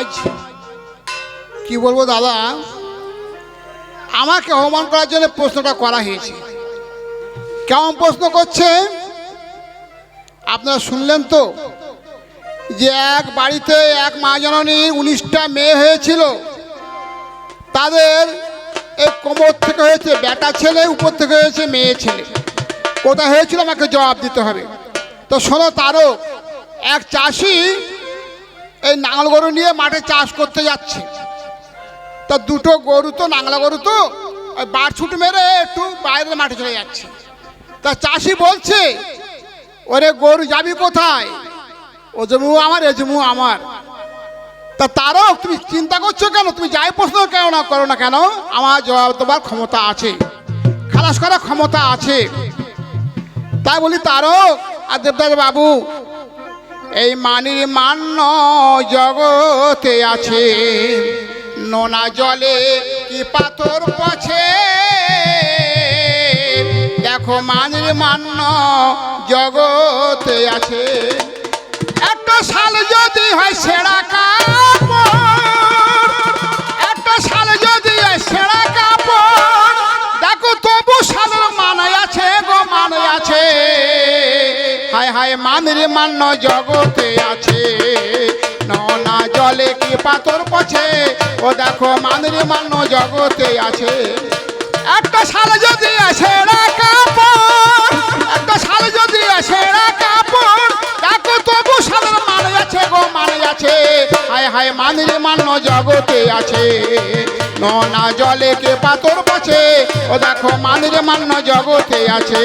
আজ? কি বলব দাদা? আমাকে অপমান করার জন্য প্রশ্নটা করা হয়েছে। কেমন প্রশ্ন করছে? আপনারা শুনলেন তো? যে এক বাড়িতে এক মা জননী উনিশটা মেয়ে হয়েছিল। তাদের এই কোমর থেকে হয়েছে বেটা ছেলে, উপর থেকে হয়েছে মেয়ে ছেলে। কোথায় হয়েছিল আমাকে জবাব দিতে হবে। তো শোনো তারও এক চাষি এই নাঙল গরু নিয়ে মাঠে চাষ করতে যাচ্ছে। তা দুটো গরু তো নাংলা গরু তো, ওই বার ছুট মেরে একটু বাইরের মাঠে চলে যাচ্ছে। তা চাষি বলছে, ওরে গরু যাবি কোথায়? ও আমার, এ আমার। তা তারও তুমি চিন্তা করছ কেন? তুমি যাই প্রশ্ন কেন না করো না কেন? আমার জবাব দেবার ক্ষমতা আছে। খালাস করার ক্ষমতা আছে। তাই বলি তারও, আর দেবদাস বাবু এই মানির মান্য জগতে আছে। নোনা জলে কি পাথর পছে? দেখো মানির মান্য জগতে আছে। একটা শাল যদি হয় সেরা হায় মানের মান্য জগতে আছে। ননা জলে কি পাথর পছে ও দেখো মানের মান্য জগতে আছে। একটা শাল যদি আসে কাপড়, একটা শাল যদি আসে কাপড়, দেখো তবু শালের মানে আছে গো মানে আছে। হায় হায় মানের মান্য জগতে আছে। ননা জলে কে পাথর পছে ও দেখো মানের মান্য জগতে আছে।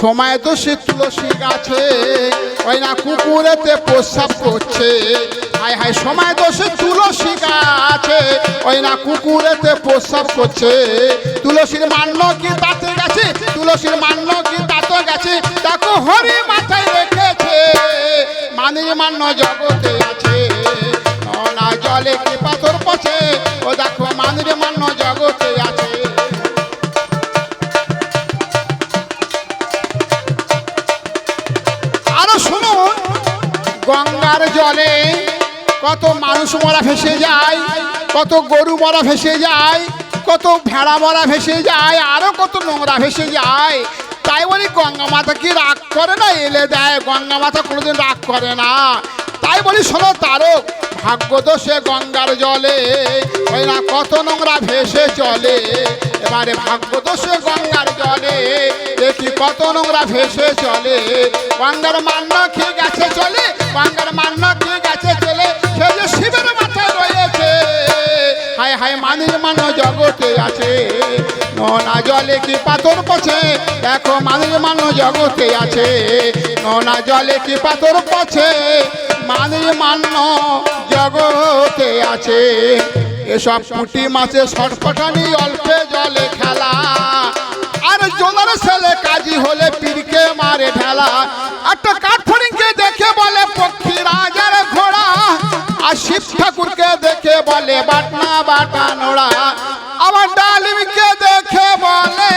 সময় তো সে তুলসী গাছে, ওই না কুকুরেতে প্রস্রাব করছে। হায় হায়, সময় তো সে তুলসী গাছে, ওই না কুকুরেতে প্রস্রাব করছে। তুলসীর মান্য কি তাতে গেছে? তুলসীর মান্য কি তাতে গেছে? দেখো হরি মাথায় রেখেছে মানির মান্য জগতে আছে। জলে কি পাথর পছে মানুষ মরা ভেসে যায়, কত গরু মরা ভেসে যায়, কত ভেড়া মরা ভেসে যায়, আরও কত নোংরা ভেসে যায়। তাই বলি গঙ্গা মাতা কি রাগ করে না? এলে দেয়, গঙ্গা মাতা কোনোদিন রাগ করে না। তাই বলি শোনো তারক, ভাগ্য তো সে গঙ্গার জলে ওই না কত নোংরা ভেসে চলে। এবারে ভাগ্য তো সে গঙ্গার জলে, দেখি কত নোংরা ভেসে চলে। গঙ্গার মান্য খেয়ে গেছে চলে, গঙ্গার মান্য খেয়ে হায় হায় মানির মান্য জগতে আছে। ননা জলে কি পাথর পছে? দেখো মানির মান্য জগতে আছে। ননা জলে কি পাথর পছে? মানির মান্য জগতে আছে। এসব পুঁটি মাছে সটপটানি অল্পে জলে খেলা। আর জোলার ছেলে কাজী হলে পীরকে মারে ঢেলা। একটা শিব ঠাকুরকে দেখে বলে, বাটনা, বাটা, নোড়া। আবার ডালিমকে দেখে বলে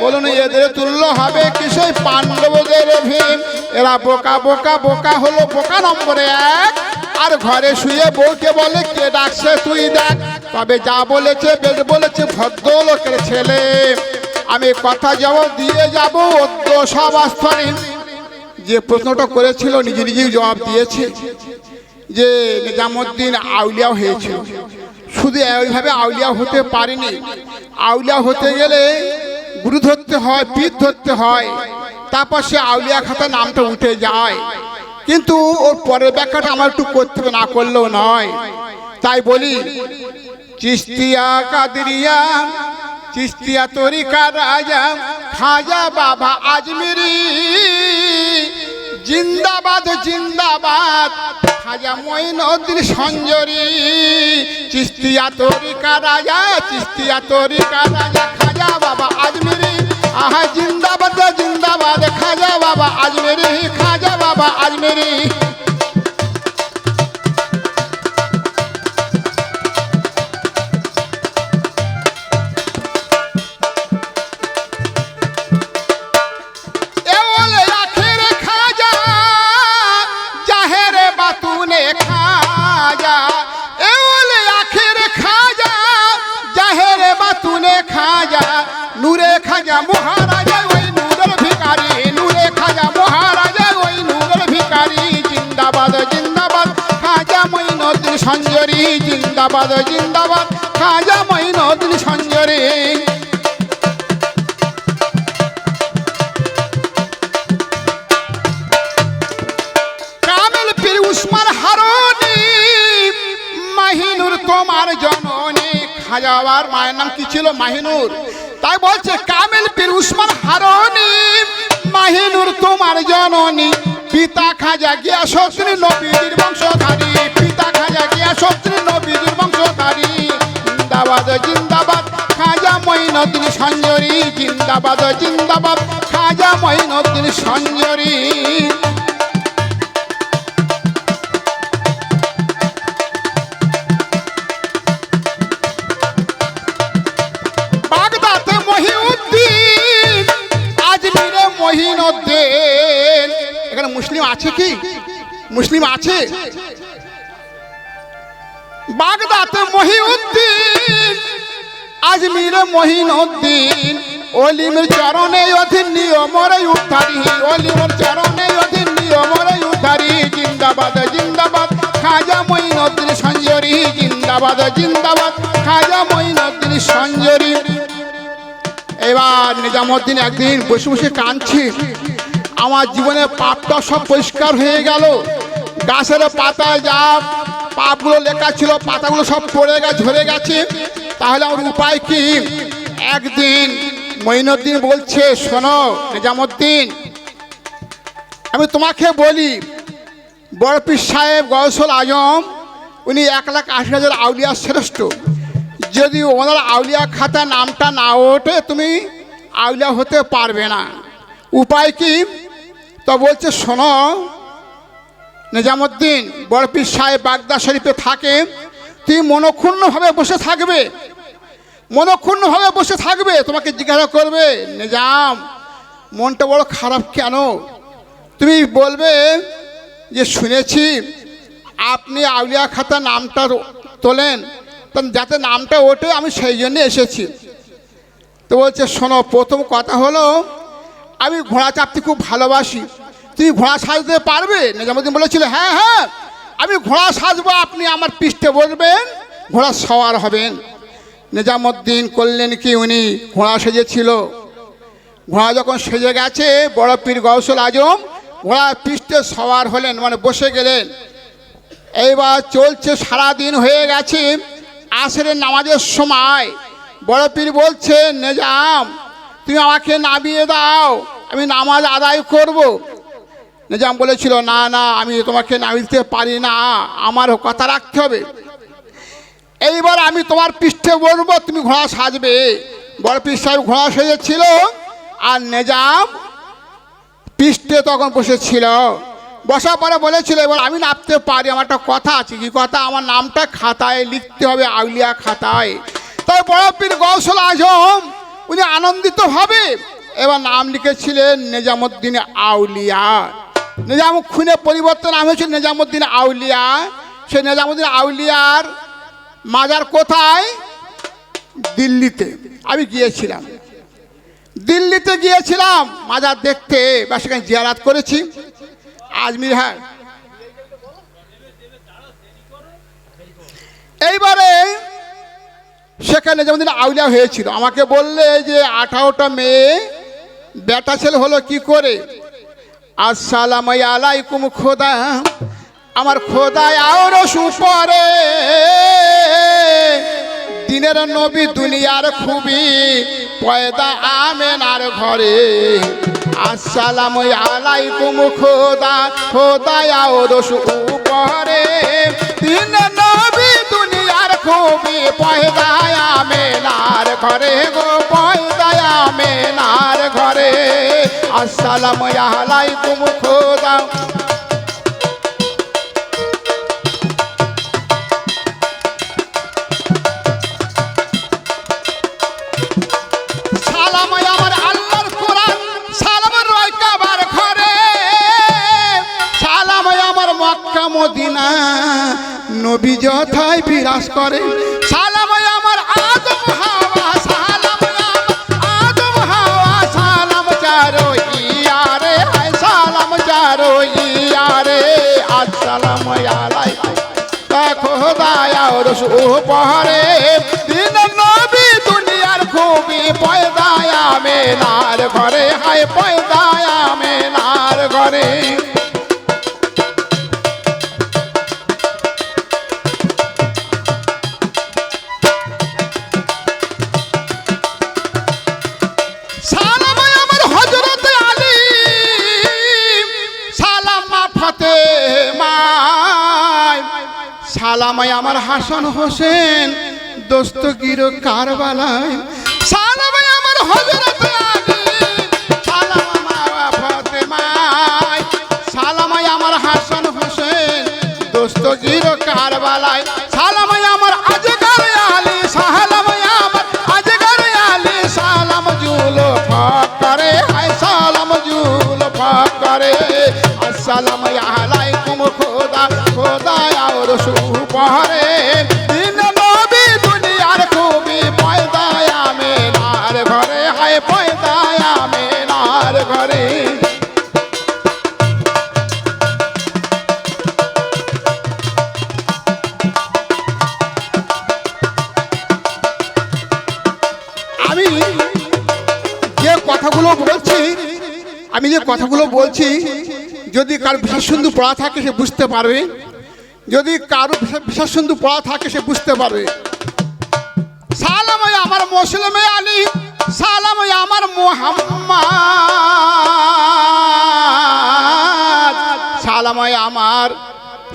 বলুন, এদের তুল্য হবে কি সেই পাণ্ডবদের ভীম? এরা বোকা বোকা বোকা হলো, বোকা নম্বরে এক। আর ঘরে শুয়ে বউকে বলে, কে ডাকছে তুই দেখ? তবে যা বলেছে বেশ বলেছে, ভদ্রলোকের ছেলে। আমি কথা জবাব দিয়ে যাব আস্থনে। যে প্রশ্নটা করেছিল, নিজে নিজেই জবাব দিয়েছে যে নিজামুদ্দিন আউলিয়া হয়েছিল। শুধু ওইভাবে আউলিয়া হতে পারেনি। আউলিয়া হতে গেলে গুরু ধরতে হয়, পীর ধরতে হয়, তারপর সে আউলিয়া খাতা নামটা উঠে যায়। কিন্তু ওর পরের ব্যাখ্যাটা আমার একটু করতে না করলেও নয়। তাই বলি, চিস্তিয়া কাদরিয়া চিস্তিয়া তরিকা রাজা খাজা বাবা আজমিরি। জিন্দাবাদ জিন্দাবাদ, খাজা মঈনুদ্দিন সঞ্জরি। চিস্তিয়া তরিকা রাজা চিস্তিয়া তরিকা রাজা খাজা বাবা আজমিরি। আহা, জিন্দাবাদ জিন্দাবাদ, খাজা বাবা আজমিরি, খাজা বাবা আজমিরি। সঞ্জরি জিন্দাবাদ জিন্দাবাদ, খাজা মঈনুদ্দিন সঞ্জরি কামেল পীর উসমান হারনি, মাহিনুর তোমার জননী। খাজাবার মায়ের নাম কি ছিল? মাহিনুর। তাই বলছে, কামেল পীর উসমান হারনি, মাহিনুর তোমার জননী। পিতা খাজা গিয়া শত্রী নবীর পিতা খাজা গিয়া বংশধারী। জিন্দাবাদ জিন্দাবাদ, খাজা মঈনুদ্দিন সঞ্জরি। জিন্দাবাদ জিন্দাবাদ, খাজা এখানে মুসলিম আছে কি? মুসলিম আছে? বাগদাতে মহিউদ্দিন, আজমিরে মহিনুদ্দিন, অলিমের চরণে অধীন নিয়মরে উদ্ধারি, অলিমের চরণে অধীন নিয়মরে উদ্ধারি, জিন্দাবাদ জিন্দাবাদ, খাজা মঈনুদ্দিন সঞ্জরি, জিন্দাবাদ জিন্দাবাদ, খাজা মঈনুদ্দিন সঞ্জরি। এবার নিজামুদ্দিন একদিন বসে বসে কাঁদছি। আমার জীবনে পাপটা সব পরিষ্কার হয়ে গেল। গাছের পাতায় যা পাপগুলো লেখা ছিল, পাতাগুলো সব পড়ে গেছে, ঝরে গেছে। তাহলে আমার উপায় কি? একদিন মঈনুদ্দিন বলছে, শোনো নিজামুদ্দিন, আমি তোমাকে বলি বড় সাহেব গৌসল আজম, উনি এক লাখ আশি হাজার আউলিয়া শ্রেষ্ঠ। যদি ওনার আউলিয়া খাতা নামটা না ওঠে, তুমি আউলিয়া হতে পারবে না। উপায় কি? তো বলছে, শোনো নিজামুদ্দিন বড়পীর সাহেব বাগদা শরীফে থাকে তুই মনক্ষুণ্ণভাবে বসে থাকবে। মনক্ষুণ্ণভাবে বসে থাকবে, তোমাকে জিজ্ঞাসা করবে, নিজাম, মনটা বড় খারাপ কেন? তুমি বলবে যে, শুনেছি আপনি আউলিয়া খাতা নামটা তোলেন যাতে নামটা ওঠে, আমি সেই জন্য এসেছি। তো বলছে, শোনো, প্রথম কথা হলো, আমি ঘোড়া চাপতে খুব ভালোবাসি। তুমি ঘোড়া সাজতে পারবে? নিজামুদ্দিন বলেছিল হ্যাঁ হ্যাঁ আমি ঘোড়া সাজবো, আপনি আমার পৃষ্ঠে বসবেন, ঘোড়া সওয়ার হবেন। নিজামুদ্দিন করলেন কি, উনি ঘোড়া সেজেছিল। ঘোড়া যখন সেজে গেছে, বড় পীর গৌসল আজম ঘোড়া পৃষ্ঠে সওয়ার হলেন মানে বসে গেলেন। এইবার চলছে সারা দিন হয়ে গেছে আসরের নামাজের সময়। বড় পীর বলছে, নেজাম, তুমি আমাকে নামিয়ে দাও, আমি নামাজ আদায় করব। নিজাম বলেছিল, না না, আমি তোমাকে নামিয়ে দিতে পারি না, আমারও কথা রাখতে হবে। এইবার আমি তোমার পৃষ্ঠে বলব, তুমি ঘোড়া সাজবে। বড় সাহেব ঘোড়া সেজেছিল, আর নেজাম পৃষ্ঠে তখন বসেছিল। বসার পরে বলেছিল, এবার আমি নামতে পারি, আমার একটা কথা আছে। কি কথা? আমার নামটা খাতায় লিখতে হবে, আউলিয়া খাতায়। তাই বড় পীর গৌসল আজম, উনি আনন্দিত হবে এবার নাম লিখেছিলেন, নিজামুদ্দিন আউলিয়া। নিজাম খুনে পরিবর্তন, আমি হয়েছিল নিজামুদ্দিন আউলিয়া। সে নিজামুদ্দিন আউলিয়ার মাজার কোথায়? দিল্লিতে। আমি গিয়েছিলাম। দিল্লিতে গিয়েছিলাম, মাজার দেখতে, বা সেখানে জিয়ারাত করেছি। আজমির হ্যাঁ। এইবারে সেখানে যেমন আউলিয়া হয়েছিল। আমাকে বললে যে, আঠারোটা মেয়ে, বেটা ছেলে হলো কি করে? আসসালাম আলাইকুম খোদা। আমার খোদায় আওর সুপরে। দিনের নবী দুনিয়ার খুবই পয়দা আমেনার ঘরে। আসসালাম আলাইকুম খোদা, খোদায় আওর সুপরে। দিন নবী দুনিয়ার খুবই পয়দায় আমেনার ঘরে গো পয়দায় আমেনার ঘরে। আসসালাম আলাইকুম খোদা। মদিনা নবী যথায় বিরাজ করে। উপহারে দিন নবী দুনিয়ার খুবই পয়দায় আমেনার ঘরে হায় পয়দায় সালামাই আমার হাসান হোসেন দোস্তগির কারবালায়। সালামাই আমার হজরত সালামা জুল কথাগুলো বলছি আমি যে কথাগুলো বলছি যদি কার বিশেষ সুন্দর পড়া থাকে সে বুঝতে পারবে যদি কারও বিশেষ- সুন্দর পড়া থাকে সে বুঝতে পারবে সালাময় আমার মুসলিমে আলী সালাময় আমার মোহাম্মদ সালাময় আমার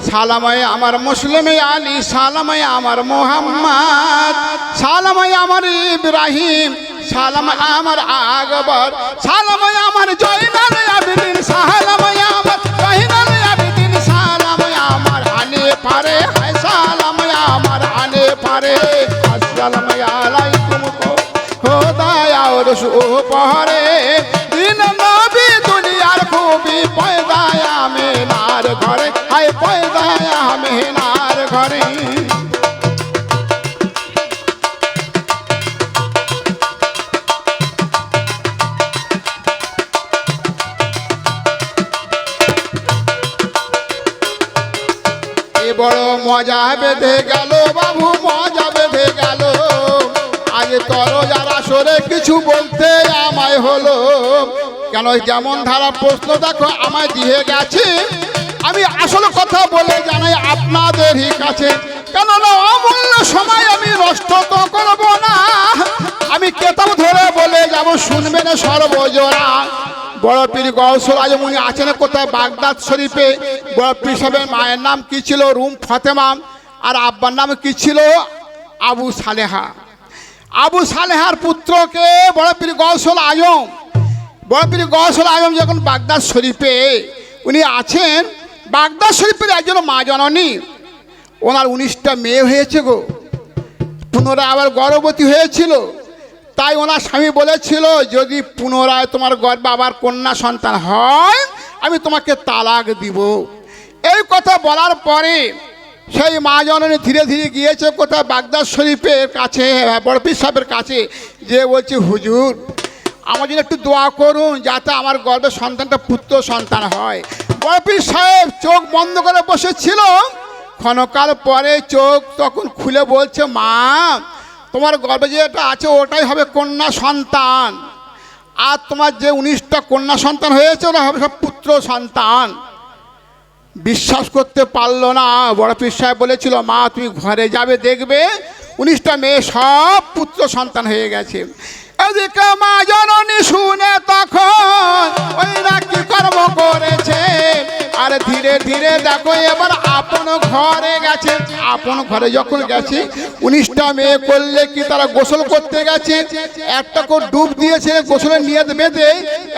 সালাময় আমার মুসলিমে আলী সালাময় আমার মোহাম্মদ সালাময় আমার ইব্রাহিম সালাময় আমার আকবর। সালাময় আমার জয়নাল আবিদিন সালাময় আমার জয়নাল আবিদিন সালাময় আমার আনে পারে। সালাময় আমার আনে পারে। আসসালামু আলাইকুম খোদায়া উপহারে দিন নবী দুনিয়ার খুবই পয়দায়া মেনার ঘরে। মজা বেঁধে গেল বাবু, মজা বেঁধে গেল। আগে তর যারা সরে কিছু বলতে আমায় হলো। কেন যেমন ধারা প্রশ্ন দেখো, আমায় দিয়ে গেছে। আমি আসল কথা বলে জানাই আপনাদেরই কাছে। কেননা অমূল্য সময় আমি নষ্ট তো করব না। আমি কেতাব ধরে বলে যাব, শুনবেন সর্বজোড়া। বড় পীর গৌসল আজমুনি আছেন কোথায়? বাগদাদ শরীফে। বড় পীর সাহেবের মায়ের নাম কি ছিল? রুম ফাতেমা। আর আব্বার নাম কি ছিল? আবু সালেহা। আবু সালেহার পুত্রকে বড় পীর গৌসল আজম বড় পীর গৌসল আজম যখন বাগদাদ শরীফে উনি আছেন, বাগদাদ শরীফের একজন মা জননী। ওনার উনিশটা মেয়ে হয়েছে গো। পুনরায় আবার গর্ভবতী হয়েছিল। তাই ওনার স্বামী বলেছিল, যদি পুনরায় তোমার গর্ভে আবার কন্যা সন্তান হয়, আমি তোমাকে তালাক দিব। এই কথা বলার পরে সেই মা জননী ধীরে ধীরে গিয়েছে কোথায়? বাগদাদ শরীফের কাছে বড়পীর সাহেবের কাছে, যে বলছে, হুজুর, আমার জন্য একটু দোয়া করুন যাতে আমার গর্ভে সন্তানটা পুত্র সন্তান হয়। বড়পীর সাহেব চোখ বন্ধ করে বসেছিল। ক্ষণকাল পরে চোখ তখন খুলে বলছে, মা তোমার গর্ভে যেটা আছে, ওটাই হবে কন্যা সন্তান। আর তোমার যে উনিশটা কন্যা সন্তান হয়েছে, ওরা হবে সব পুত্র সন্তান। বিশ্বাস করতে পারল না। বড় পীর সাহেব বলেছিল, মা, তুমি ঘরে যাবে, দেখবে উনিশটা মেয়ে সব পুত্র সন্তান হয়ে গেছে। এদিকে মা জননী শুনে তখন ওই কি কর্ম করেছে? আর ধীরে ধীরে দেখো এবার আপন ঘরে গেছে। আপন ঘরে যখন গেছে উনিশটা মেয়ে করলে কি তারা গোসল করতে গেছে? একটা করে ডুব দিয়েছে গোসলের নিয়ে বেঁধে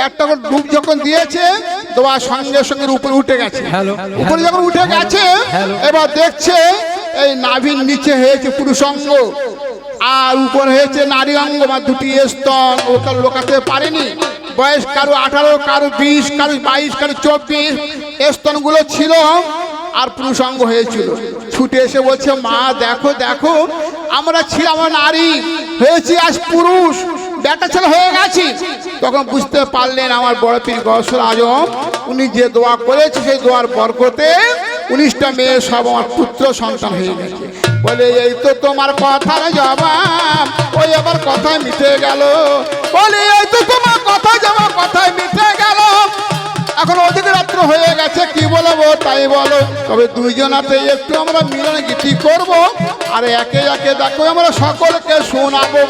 একটা করে ডুব যখন দিয়েছে তোমার সঙ্গে সঙ্গে উপরে উঠে গেছে। উপরে যখন উঠে গেছে এবার দেখছে এই নাভির নিচে হয়েছে পুরুষঙ্গ। আর উপর হয়েছে নারী অঙ্গ বা দুটি স্তন। ও তার লোকাতে পারেনি। বয়স কারও আঠারো, কারও বিশ, কারও বাইশ, কারও চব্বিশ স্তনগুলো ছিল আর পুরুষাঙ্গ হয়েছিল। ছুটে এসে বলছে, মা, দেখো দেখো, আমরা ছিলাম নারী, হয়েছি আজ পুরুষ বেটা ছেলে হয়ে গেছি। তখন বুঝতে পারলেন আমার বড় পীর গসর আজম, উনি যে দোয়া করেছে, সেই দোয়ার বরকতে উনিশটা মেয়ে সব আমার পুত্র সন্তান হয়ে গেছে। বলে, এই তো তোমার কথার জবাব, ওই আবার কথা মিটে গেল। বলে, এই তো তোমার কথা যাওয়া কথায় মিটে গেল। এখন অধিক রাত্র হয়ে গেছে, কি বলব তাই বলো। তবে দুইজনাতে একটু আমরা মিলন গীতি করব। আর একে একে দেখো, আমরা সকলকে শোনাবো।